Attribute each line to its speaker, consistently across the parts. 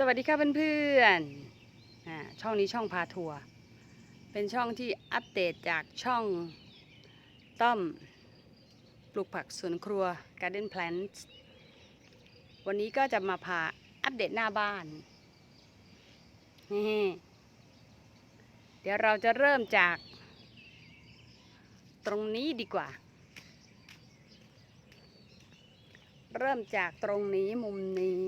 Speaker 1: สวัสดีค่ะเพื่อนๆ ช่องนี้ช่องพาทัวร์ เป็นช่องที่อัปเดตจากช่องต้อม ปลูกผักสวนครัว Garden Plants วันนี้ก็จะมาพาอัปเดตหน้าบ้าน เดี๋ยวเราจะเริ่มจาก ตรงนี้ดีกว่า เริ่มจากตรงนี้มุมนี้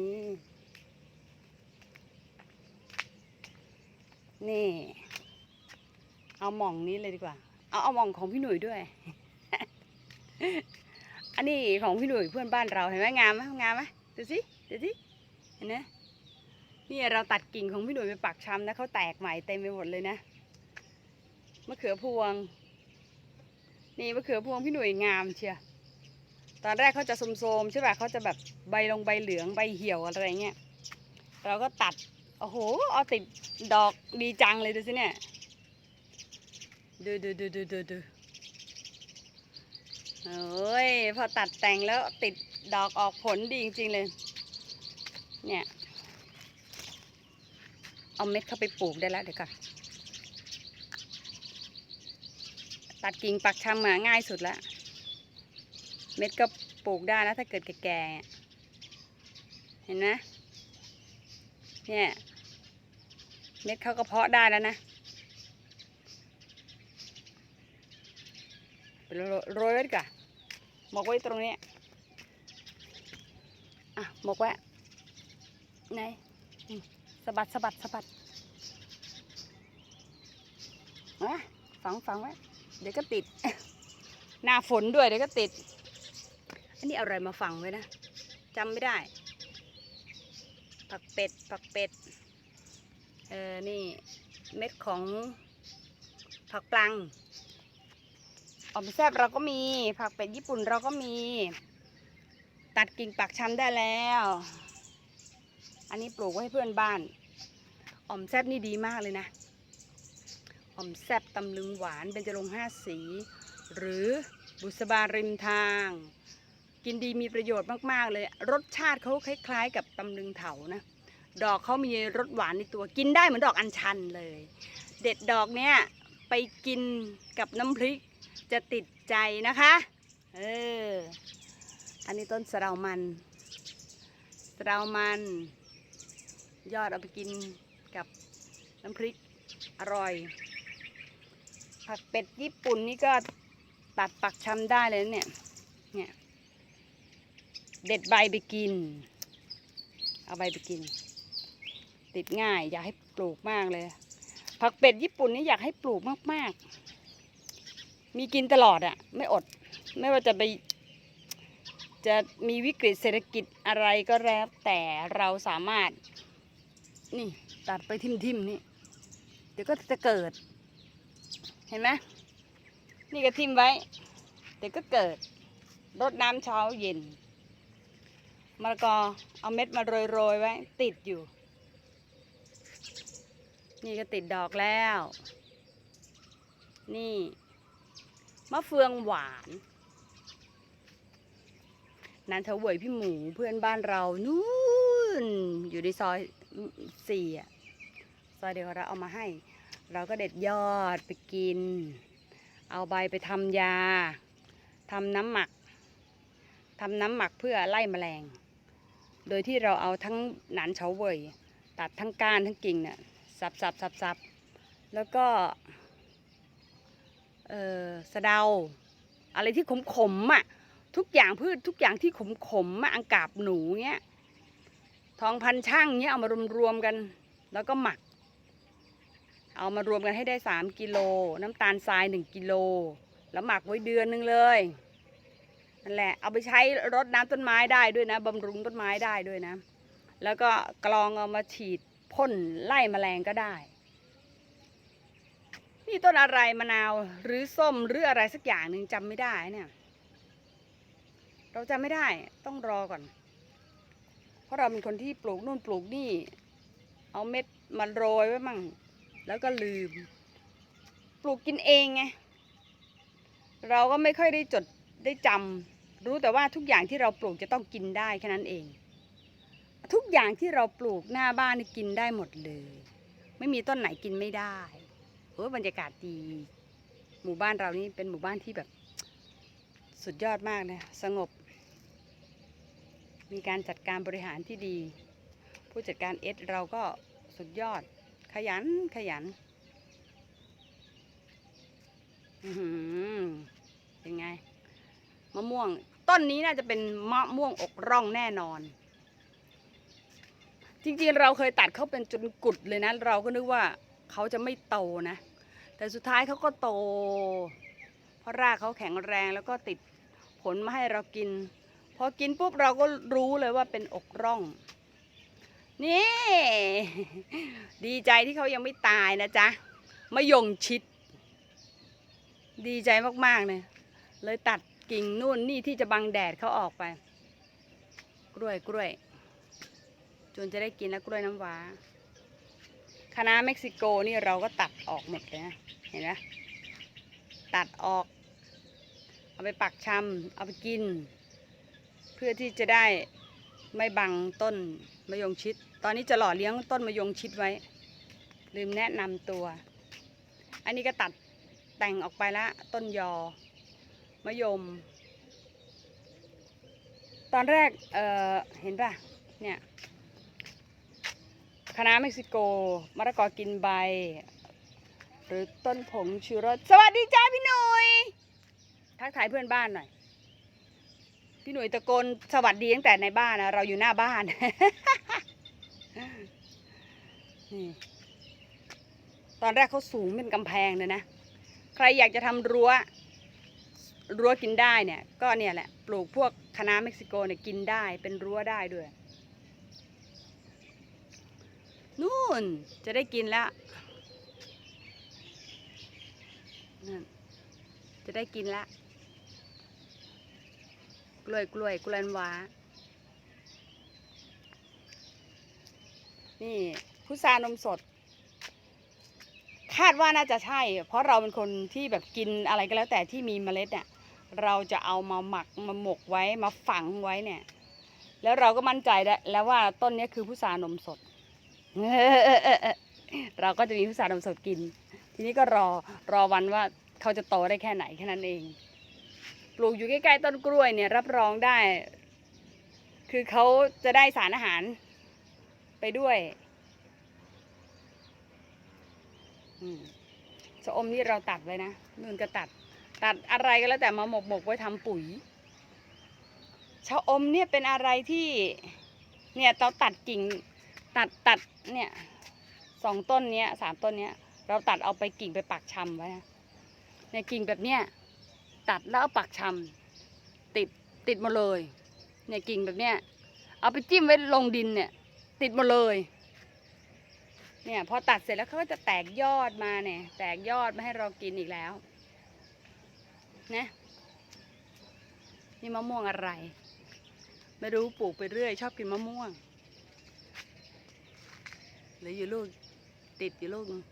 Speaker 1: นี่ เอาหม่องนี้เลยดีกว่า เอาเอาหม่องของพี่หนุ่ยด้วย อันนี้ของพี่หนุ่ยเพื่อนบ้านเราเห็นไหมงามไหมงามไหมดูสิดูสิเห็นไหมนี่เราตัดกิ่งของพี่หนุ่ยไปปักชำนะเขาแตกใหม่เต็มไปหมดเลยนะมะเขือพวง นี่มะเขือพวงพี่หนุ่ยงามเชียวตอนแรกเขาจะโสมๆใช่ป่ะเขาจะแบบใบลงใบเหลืองใบเหี่ยวอะไรเงี้ยเราก็ตัด โอ้โห เอาติดดอกดีจังเลยดูสิเนี่ย ดูดูดูดูดูดูโอ้ย พอตัดแต่งแล้วติดดอกออกผลดีจริง ๆ เลย เนี่ย เอาเม็ดเข้าไปปลูกได้แล้วเดี๋ยวก่อนตัดกิ่งปักชำมาง่ายสุดล้วเม็ดก็ปลูกได้นะถ้าเกิดแก่ๆ เห็นไหมเนี่ย เม็ดเขาก็เพาะได้แล้วนะโรยโรยไว้กว่าหมกไว้ตรงนี้ อะหมกไว้ไหนสะบัดสะบัดสะบัดอะฝังฝังไว้ เดี๋ยวก็ติด หน้าฝนด้วยเดี๋ยวก็ติด อันนี้อาอะไรมาฝังไว้นะจำไม่ได้ ผักเป็ด ผักเป็ด เออนี่เม็ดของผักปลังออมแซบเราก็มี ผักเป็ดญี่ปุ่นเราก็มี ตัดกิ่งปักชำได้แล้ว อันนี้ปลูกไว้ให้เพื่อนบ้านออมแซบนี่ดีมากเลยนะออมแซบตำลึงหวานเป็นจรงห้าสี หรือบุษบาริมทาง กินดีมีประโยชน์มาก ๆ เลย รสชาติเขาคล้าย ๆ กับตำลึงเถานะ ดอกเขามีรสหวานในตัวกินได้เหมือนดอกอัญชันเลย เด็ดดอกเนี้ยไปกินกับน้ำพริกจะติดใจนะคะเอออันนี้ต้นสะเดามันสะเดามัน ยอดเอาไปกินกับน้ำพริกอร่อย ผักเป็ดญี่ปุ่นนี่ก็ตัดปักชำได้เลยเนี่ยเนี่ยเด็ดใบไปกิน เอาใบไปกิน ติดง่าย อยากให้ปลูกมากเลย ผักเป็ดญี่ปุ่นนี่อยากให้ปลูกมากๆ มีกินตลอดอะไม่อด ไม่ว่าจะไป จะมีวิกฤตเศรษฐกิจอะไรก็แล้วแต่เราสามารถ นี่ตัดไปทิมๆนี่ เดี๋ยวก็จะเกิด เห็นไหมนี่ก็ทิมไว้ เดี๋ยวก็เกิดรดน้ำเช้าเย็นมะละกอเอาเม็ดมาโรยๆไว้ ติดอยู่ นี่ก็ติดดอกแล้ว นี่ มะเฟืองหวาน นันทเวยพี่หมูเพื่อนบ้านเรานู่น อยู่ในซอยสี่อะซอยเดียวกับเราเอามาให้ เราก็เด็ดยอดไปกิน เอาใบไปทำยาทำน้ำหมักทำน้ำหมักเพื่อไล่แมลง โดยที่เราเอาทั้งหนานเฉาเวย ตัดทั้งก้านทั้งกิ่งเนี่ย สับสับสับสับแล้วก็ เออสะเดา อะไรที่ขมขมๆอะ ทุกอย่างพืชทุกอย่างที่ขมขมอะอังกาบหนูเงี้ย ทองพันช่างเงี้ยเอามารวมๆกัน แล้วก็หมัก เอามารวมกันให้ได้สามกิโล น้ำตาลทรายหนึ่งกิโล แล้วหมักไว้เดือนหนึงเลยนั่นแหละ เอาไปใช้รดน้ำต้นไม้ได้ด้วยนะบำรุงต้นไม้ได้ด้วยนะ แล้วก็กรองเอามาฉีด พ่นไล่แมลงก็ได้ นี่ต้นอะไรมะนาวหรือส้มหรืออะไรสักอย่างหนึ่งจำไม่ได้เนี่ย เราจำไม่ได้ต้องรอก่อน เพราะเราเป็นคนที่ปลูกนู่นปลูกนี่ เอาเม็ดมาโรยไว้มั่ง แล้วก็ลืม ปลูกกินเองไงเราก็ไม่ค่อยได้จดได้จำรู้แต่ว่าทุกอย่างที่เราปลูกจะต้องกินได้แค่นั้นเอง ทุกอย่างที่เราปลูกหน้าบ้านนี่กินได้หมดเลย ไม่มีต้นไหนกินไม่ได้โอ้บรรยากาศดี หมู่บ้านเรานี่เป็นหมู่บ้านที่แบบ สุดยอดมากนะสงบ มีการจัดการบริหารที่ดี ผู้จัดการเอสเราก็สุดยอด ขยันขยันเป็นไงมะม่วง ต้นนี้น่าจะเป็นมะม่วงอกร่องแน่นอน จริงๆ เราเคยตัดเขาเป็นจนกุดเลยนะ เราก็นึกว่าเขาจะไม่โตนะ แต่สุดท้ายเขาก็โต เพราะรากเขาแข็งแรงแล้วก็ติดผลมาให้เรากิน พอกินปุ๊บเราก็รู้เลยว่าเป็นอกร่อง นี่ ดีใจที่เขายังไม่ตายนะจ๊ะมะยงชิด ดีใจมากๆเลยเลยตัดกิ่งนู่นนี่ที่จะบังแดดเขาออกไป กล้วยกล้วย นจะได้กินแล้วกล้วยน้ำว้าคณะเม็กซิโกนี่เราก็ตัดออกหมดเลยนะ เห็นไหมตัดออก เอาไปปักชำเอาไปกิน เพื่อที่จะได้ไม่บังต้นมะยงชิด ตอนนี้จะหล่อเลี้ยงต้นมะยงชิดไว้ ลืมแนะนำตัว อันนี้ก็ตัดแต่งออกไปละต้นยอมะยม ตอนแรกเอ่อเห็นป่ะเนี่ย คณะน้าเม็กซิโกมะละกอกินใบ หรือต้นผงชูรส สวัสดีจ้าพี่หนุ่ยทักทายเพื่อนบ้านหน่อย พี่หนุ่ยตะโกนสวัสดีตั้งแต่ในบ้านนะเราอยู่หน้าบ้านนี่ตอนแรกเขาสูงเป็นกำแพงเลยนะ ใครอยากจะทำรั้ว รั้วกินได้เนี่ย ก็เนี่ยแหละ ปลูกพวกคะน้าเม็กซิโกเนี่ยกินได้เป็นรั้วได้ด้วย นู่นจะได้กินแล้วนั่นจะได้กินแล้วกล้วยกล้วยกล้วยน้ำว้านี่พุทรานมสด คาดว่าน่าจะใช่ เพราะเราเป็นคนที่แบบกินอะไรก็แล้วแต่ที่มีเมล็ดเนี่ยเราจะเอามาหมักมาหมกไว้มาฝังไว้เนี่ย แล้วเราก็มั่นใจได้แล้วว่าต้นนี้คือพุทรานมสด เราก็จะมีพุทรานมสดกิน ทีนี้ก็รอรอวันว่าเขาจะโตได้แค่ไหนแค่นั้นเอง ปลูกอยู่ใกล้ๆต้นกล้วยเนี่ย รับรองได้ คือเขาจะได้สารอาหารไปด้วยอืมชะอมนี่เราตัดไว้นะนุ่นก็ตัด ตัดอะไรก็แล้วแต่มาหมกหมกไว้ทำปุ๋ยชะอมเนี่ยเป็นอะไรที่ เนี่ยเราตัดกิ่ง ตัดตัดเนี่ยสองต้นเนี้ยสามต้นเนี้ย เราตัดเอาไปกิ่งไปปักชำไว้นะเนี่ยกิ่งแบบเนี้ยตัดแล้วเอาปักชำติดติดมาเลย เนี่ยกิ่งแบบเนี้ยเอาไปจิ้มไว้ลงดินเนี่ย ติดมาเลยเนี่ยพอตัดเสร็จแล้วเขาก็จะแตกยอดมาเนี่ย แตกยอดมาให้เรากินอีกแล้วนะนี่มะม่วงอะไร ไม่รู้ปลูกไปเรื่อย ชอบกินมะม่วง หลืออยู่ลูก ติดอยู่ลูกนึง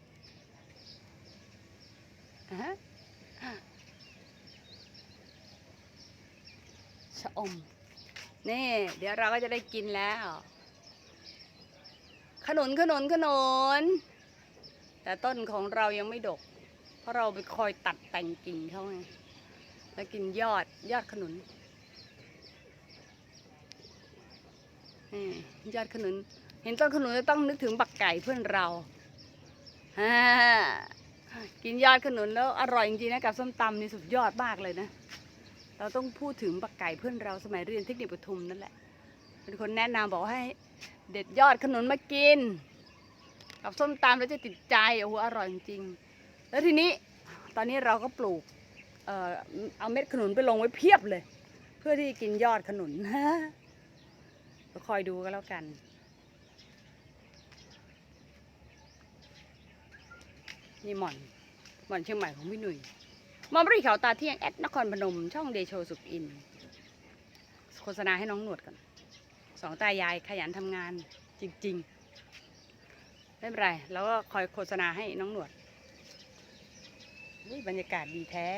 Speaker 1: อ่าฮะชะอม นี่ เดี๋ยวเราก็จะได้กินแล้ว ขนุนขนุนขนุนแต่ต้นของเรายังไม่ดก เพราะเราไปคอยตัดแต่งกิ่งเขาไงแล้วกินยอดยอดขนุนนี่ยอดขนุน เห็นต้นขนุนจะต้องนึกถึงบักไก่เพื่อนเราฮกินยอดขนุนแล้วอร่อยจริงๆนะกับส้มตำนี่สุดยอดมากเลยนะ เราต้องพูดถึงบักไก่เพื่อนเราสมัยเรียนเทคนิคปทุมนั่นแหละเป็นคนแนะนำบอกให้เด็ดยอดขนุนมากิน กับส้มตำแล้วจะติดใจโอ้โหอร่อยจริงๆแล้วทีนี้ตอนนี้เราก็ปลูกเออเอาเม็ดขนุนไปลงไว้เพียบเลย เพื่อที่กินยอดขนุนก็คอยดูกันแล้วกัน นี่หม่อนหม่อนเชียงใหม่ของพี่หนุ่ยหมอมรีเขาตาเที่ยงแอดนครพนม ช่องเดโชสุขอิน โฆษณาให้น้องหนวดก่อนสองตายายขยันทำงานจริง ๆ ไม่เป็นไรเราก็คอยโฆษณาให้น้องหนวดนี่บรรยากาศดีแท้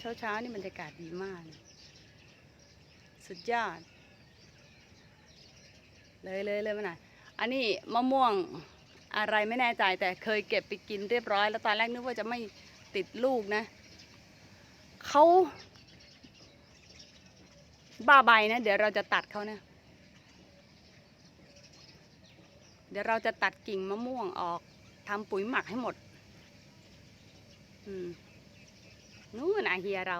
Speaker 1: เช้าเช้าๆนี่บรรยากาศดีมาก สุดยอด เลยเลยเลยมาหน่อยอันนี้มะม่วง อะไรไม่แน่ใจแต่เคยเก็บไปกินเรียบร้อย แล้วตอนแรกนึกว่าจะไม่ติดลูกนะเขาบ้าใบนะ เดี๋ยวเราจะตัดเขานะ เดี๋ยวเราจะตัดกิ่งมะม่วงออกทำปุ๋ยหมักให้หมด อืมนู่นอาเฮียเรา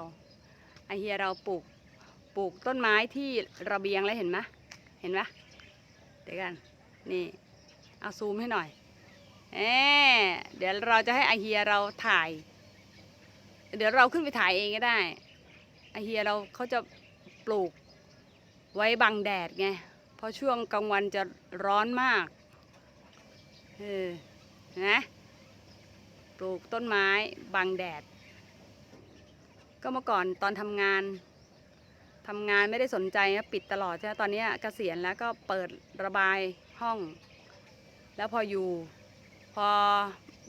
Speaker 1: อาเฮียเราปลูกปลูกต้นไม้ที่ระเบียงแล้วเห็นไหมเห็นไหมเดี๋ยวกัน นี่ เอาซูมให้หน่อย เอเดี๋ยวเราจะให้อาเฮียเราถ่าย เดี๋ยวเราขึ้นไปถ่ายเองก็ได้อาเฮียเราเขาจะปลูกไว้บังแดดไง เพราะช่วงกลางวันจะร้อนมาก เออ นะ ปลูกต้นไม้บังแดด ก็เมื่อก่อนตอนทำงานทำงานไม่ได้สนใจนะปิดตลอดใช่ไหมตอนนี้เกษียณแล้วก็เปิดระบายห้อง แล้วพออยู่ อ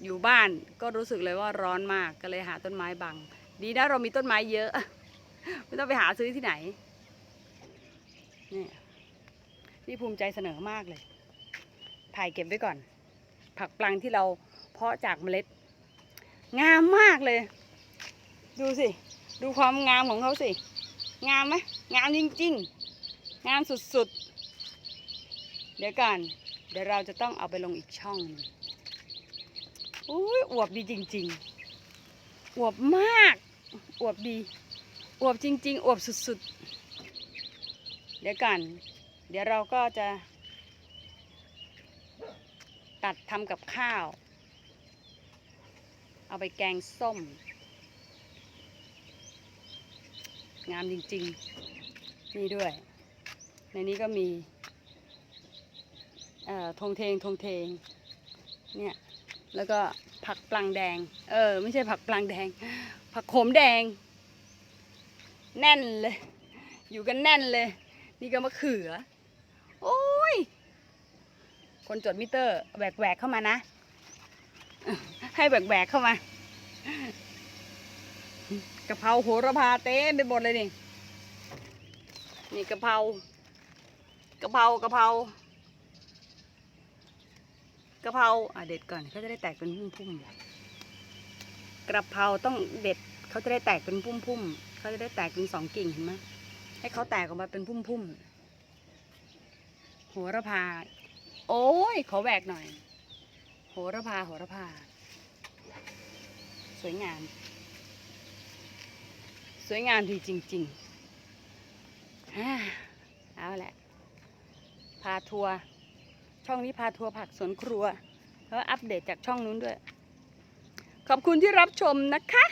Speaker 1: อยู่บ้านก็รู้สึกเลยว่าร้อนมากก็เลยหาต้นไม้บัง ดีนะเรามีต้นไม้เยอะ ไม่ต้องไปหาซื้อที่ไหนนี่นี่ภูมิใจเสนอมากเลยถ่ายเก็บไว้ก่อน ผักปลังที่เราเพาะจากเมล็ด งามมากเลย ดูสิ ดูความงามของเขาสิ งามไหมงามจริง ๆ งามสุดๆ เดี๋ยวก่อนเดี๋ยวเราจะต้องเอาไปลงอีกช่องนึง อุ้ยอวบดีจริง ๆ อวบมาก อวบดี อวบจริง ๆ อวบสุดๆ เดี๋ยวก่อนเดี๋ยวเราก็จะ ตัดทำกับข้าว เอาไปแกงส้ม งามจริง ๆ นี่ด้วย ในนี้ก็มีทงเทงทงเทงเนี่ย แล้วก็ผักปลังแดง เออ ไม่ใช่ผักปลังแดง ผักโขมแดง แน่นเลย อยู่กันแน่นเลย นี่ก็มะเขือ โอ้ย คนจดมิเตอร์แหวกแหวกๆเข้ามานะ ให้แหวกแหวกๆเข้ามากะเพราโหระพาเต็มไปหมดเลยนี่ นี่กะเพรากะเพรากะเพรา กะเพราอะเด็ดก่อนเขาจะได้แตกเป็นพุ่มๆกระเพราต้องเด็ดเขาจะได้แตกเป็นพุ่มๆเขาจะได้แตกเป็นสองกิ่งเห็นไหมให้เขาแตกออกมาเป็นพุ่มๆโหระพา โอ้ยขอแหวกหน่อย โหระพาโหระพา สวยงามสวยงามดีจริงๆอ่าเอาแหละ พาทัวร์ ช่องนี้พาทัวร์ผักสวนครัว แล้วอัปเดตจากช่องนู้นด้วย ขอบคุณที่รับชมนะคะ